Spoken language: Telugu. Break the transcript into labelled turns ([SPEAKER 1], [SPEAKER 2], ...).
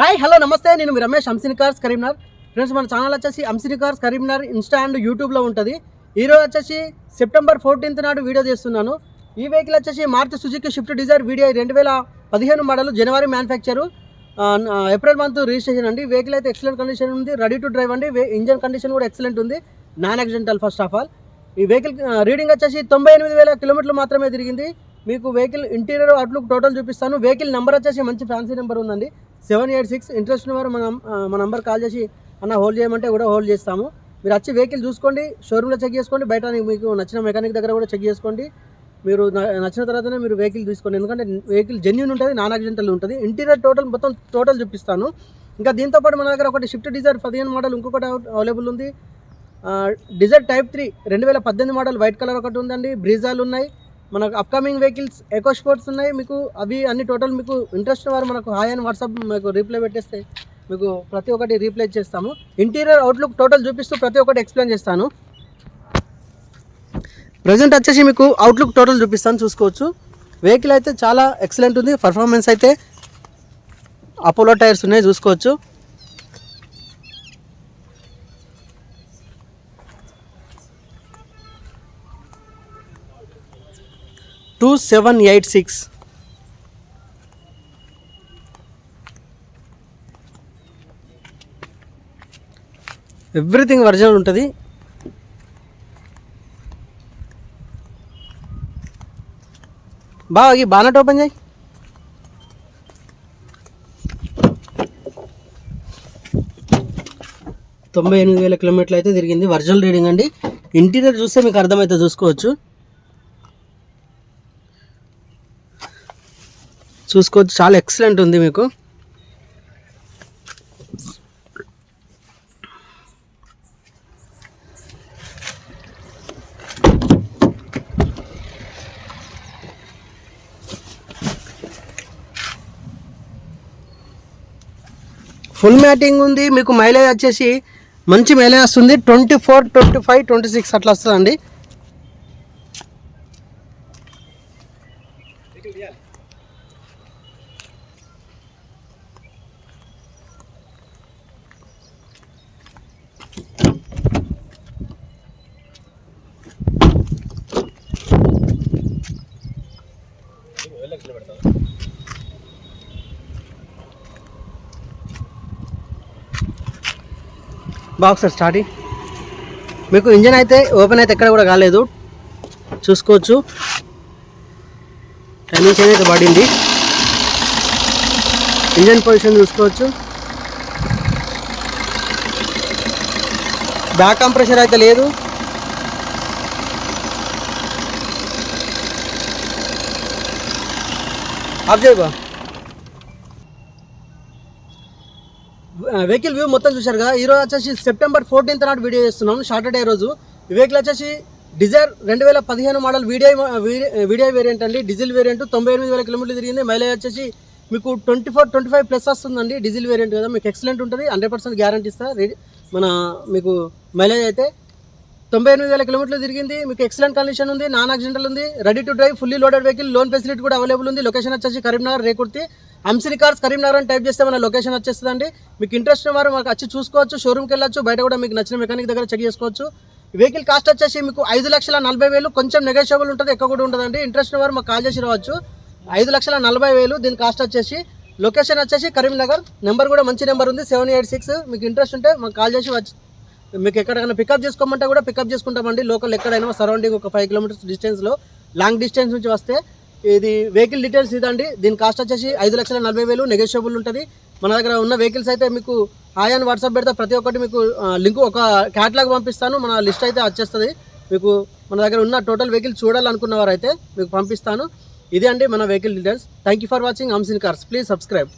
[SPEAKER 1] హాయ్ హలో నమస్తే. నేను మీ రమేష్ అంసిని కార్స్ కరీంనగర్ ఫ్రెండ్స్ మన ఛానల్ వచ్చేసి Hamsini cars Karimnagar Insta and యూట్యూబ్లో ఉంటుంది. ఈరోజు వచ్చేసి సెప్టెంబర్ ఫోర్టీన్త్ నాడు వీడియో చేస్తున్నాను. ఈ వెహికల్ వచ్చేసి Maruti Suzuki Swift Dzire video రెండు వేల పదిహేను మోడల్ జనవరి మ్యానుఫ్యాక్చరు ఏప్రిల్ మంత్ రిజిస్ట్రేషన్ అండి. వెహికల్ అయితే ఎక్సలెంట్ కండిషన్ ఉంది. రెడీ టు డ్రైవ్ అండి. ఇంజన్ కండిషన్ కూడా ఎక్సలెంట్ ఉంది. Non accidental first of all ఈ వెహికల్ రీడింగ్ వచ్చేసి తొంభై ఎనిమిది వేల కిలోమీటర్లు మాత్రమే తిరిగింది. మీకు వెహికల్ ఇంటీరియర్ అవుట్లుక్ టోటల్ చూపిస్తాను. వెహికల్ నెంబర్ వచ్చేసి మంచి ఫ్యాన్సీ నెంబర్ ఉందండి. సెవెన్ ఎయిట్ సిక్స్ ఇంట్రెస్ట్ ఉన్నవారు మన మన నంబర్ కాల్ చేసి అన్న హోల్డ్ చేయమంటే కూడా హోల్డ్ చేస్తాము. మీరు వచ్చి వెహికల్ చూసుకోండి షోరూమ్లో చెక్ చేసుకోండి బయట మీకు నచ్చిన మెకానిక్ దగ్గర కూడా చెక్ చేసుకోండి. మీరు నచ్చిన తర్వాతనే మీరు వెహికల్ తీసుకోండి. ఎందుకంటే వెహికల్ జెన్యున్ ఉంటుంది నాన్ యాక్సిడెంటల్ ఉంటుంది. ఇంటీరియర్ టోటల్ మొత్తం టోటల్ చూపిస్తాను. ఇంకా దీంతో పాటు మన దగ్గర ఒకటి షిఫ్ట్ డిజైర్ పదిహేను మోడల్ ఇంకొకటి అవైలబుల్ ఉంది. డిజైర్ టైప్ త్రీ రెండు వేల పద్దెనిమిది మోడల్ వైట్ కలర్ ఒకటి ఉందండి. బ్రీజాలు ఉన్నాయి. మనకు అప్కమింగ్ వెహికల్స్ ఎకో స్పోర్ట్స్ ఉన్నాయి. మీకు అవి అన్ని టోటల్ మీకు ఇంట్రెస్ట్ వారు మనకు హాయ్ అని వాట్సాప్ మీకు రీప్లై పెట్టేస్తే మీకు ప్రతి ఒక్కటి రీప్లై చేస్తాము. ఇంటీరియర్ అవుట్లుక్ టోటల్ చూపిస్తూ ప్రతి ఒక్కటి ఎక్స్ప్లెయిన్ చేస్తాను. ప్రజెంట్ వచ్చేసి మీకు అవుట్లుక్ టోటల్ చూపిస్తాను చూసుకోవచ్చు. వెహికల్ అయితే చాలా ఎక్సలెంట్ ఉంది. పర్ఫార్మెన్స్ అయితే అపోలో టైర్స్ ఉన్నాయి చూసుకోవచ్చు. Two seven eight six everything original ఉంటుంది. బాగా ఈ బానట్ ఓపెన్ చేయి. తొంభై ఎనిమిది వేల కిలోమీటర్లు అయితే తిరిగింది. ఒరిజినల్ రీడింగ్ అండి. ఇంటీరియర్ చూస్తే మీకు అర్థమైతే చూసుకోవచ్చు. చూసుకోవచ్చు చాలా ఎక్సలెంట్ ఉంది మీకు. ఫుల్ మ్యాటింగ్ ఉంది మీకు మైలేజ్ వచ్చేసి మంచి మైలేజ్ వస్తుంది. Twenty four twenty five twenty six అట్లా వస్తుందండి. Box starting. మీకు ఇంజన్ అయితే ఓపెన్ అయితే ఎక్కడ కూడా కాలేదు. చూసుకోవచ్చు. టైమింగ్ చైన్ అయితే పడింది. ఇంజన్ పొజిషన్ చూసుకోవచ్చు. బ్యాక్ కంప్రెషర్ అయితే లేదు. ఆఫ్ వెహికల్ వ్యూ మొత్తం చూశారు కదా? వచ్చేసి సెప్టెంబర్ ఫోర్టీన్త్ నాడు వీడియో చేస్తున్నాం సాటర్డే రోజు. వెహికల్ వచ్చేసి డిజైర్ రెండు వేల పదిహేను మోడల్ వీడియో వీడియో వేరియంట్ అండి. డీజిల్ వేరియంట్ తొంభై ఎనిమిది వేల కిలోమీటర్లు తిరిగింది. మైలేజ్ వచ్చేసి మీకు twenty four twenty five plus వస్తుందండి డీజిల్ వేరియంట్ కదా. మీకు ఎక్సలెంట్ ఉంటుంది హండ్రెడ్ పర్సెంట్ గ్యారంటీ ఇస్తా. మన మీకు మైలేజ్ అయితే తొంభై ఎనిమిది వేల కిలోమీటర్లు తిరిగింది. మీకు ఎక్సలెంట్ కండిషన్ ఉంది నాన్ యాక్సిడెంటల్ ఉంది. Ready to drive fully loaded vehicle loan facility కూడా అవైలబుల్ ఉంది. లొకేషన్ వచ్చేసి కరీంనగర్ రేకుర్తి అంసిని కార్స్ కరీంనగర్ అని టైప్ చేస్తే మన లొకేషన్ వచ్చేస్తుందండి. మీకు ఇంట్రెస్ట్ ఉన్న వారు మాకు వచ్చి చూసుకోవచ్చు షోరూమ్కి వెళ్ళొచ్చు బయట కూడా మీకు నచ్చిన మెకానిక్ దగ్గర చెక్ చేసుకోవచ్చు. వెహికల్ కాస్ట్ వచ్చేసి మీకు ఐదు లక్షల నలభై వేలు కొంచెం నెగోషియబుల్ ఉంటుంది ఎక్కువ కూడా ఉంటుందండి ఇంట్రెస్ట్ ఉన్న వారు మాకు కాల్ చేసి రావచ్చు. ఐదు లక్షల నలభై వేలు దీని కాస్ట్ వచ్చేసి లొకేషన్ వచ్చేసి కరీంనగర్ నెంబర్ కూడా మంచి నెంబర్ ఉంది సెవెన్ ఎయిట్ సిక్స్ మీకు ఇంట్రెస్ట్ ఉంటే మాకు కాల్ చేసి వచ్చి మీకు ఎక్కడికైనా పికప్ చేసుకోమంటే కూడా పికప్ చేసుకుంటామండి. లోకల్ ఎక్కడైనా సరౌండింగ్ ఒక ఫైవ్ కిలోమీటర్స్ డిస్టెన్స్లో లాంగ్ డిస్టెన్స్ నుంచి వస్తే ఇది వెహికల్ డీటెయిల్స్ ఇదండి. దీని కాస్ట్ వచ్చేసి ఐదు లక్షల నలభై వేలు నెగోషియబుల్ ఉంటుంది. మన దగ్గర ఉన్న వెహికల్స్ అయితే మీకు హాయ్ అని వాట్సాప్ పెడితే. ప్రతి ఒక్కటి మీకు లింక్ ఒక క్యాట్లాగ్ పంపిస్తాను. మన లిస్ట్ అయితే వచ్చేస్తుంది. మీకు మన దగ్గర ఉన్న టోటల్ వెహికల్ చూడాలనుకున్న వారు అయితే మీకు పంపిస్తాను. ఇదే అండి మన vehicle details thank you for watching హంసిన్ cars please subscribe